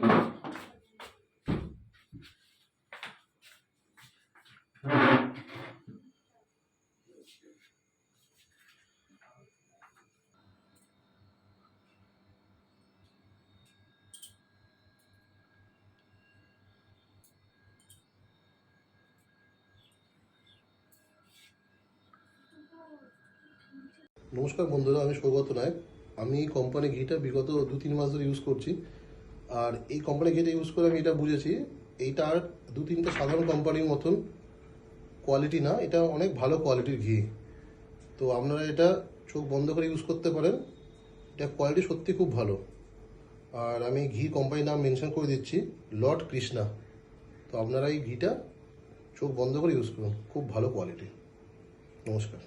Thank you. নমস্কার বন্ধুরা, আমি সৌগত নায়ক। আমি এই কোম্পানি ঘিটা বিগত দু তিন মাস ধরে ইউজ করছি। আর এই কোম্পানি ঘিটা ইউজ করে আমি এটা বুঝেছি, এইটা আর দু তিনটা সাধারণ কোম্পানির মতন কোয়ালিটি না, এটা অনেক ভালো কোয়ালিটির ঘি। তো আপনারা এটা চোখ বন্ধ করে ইউজ করতে পারেন। এটা কোয়ালিটি সত্যি খুব ভালো। আর আমি ঘি কোম্পানির নাম মেনশন করে দিচ্ছি লর্ড কৃষ্ণা তো আপনারা এই ঘিটা চোখ বন্ধ করে ইউজ করুন, খুব ভালো কোয়ালিটি নমস্কার।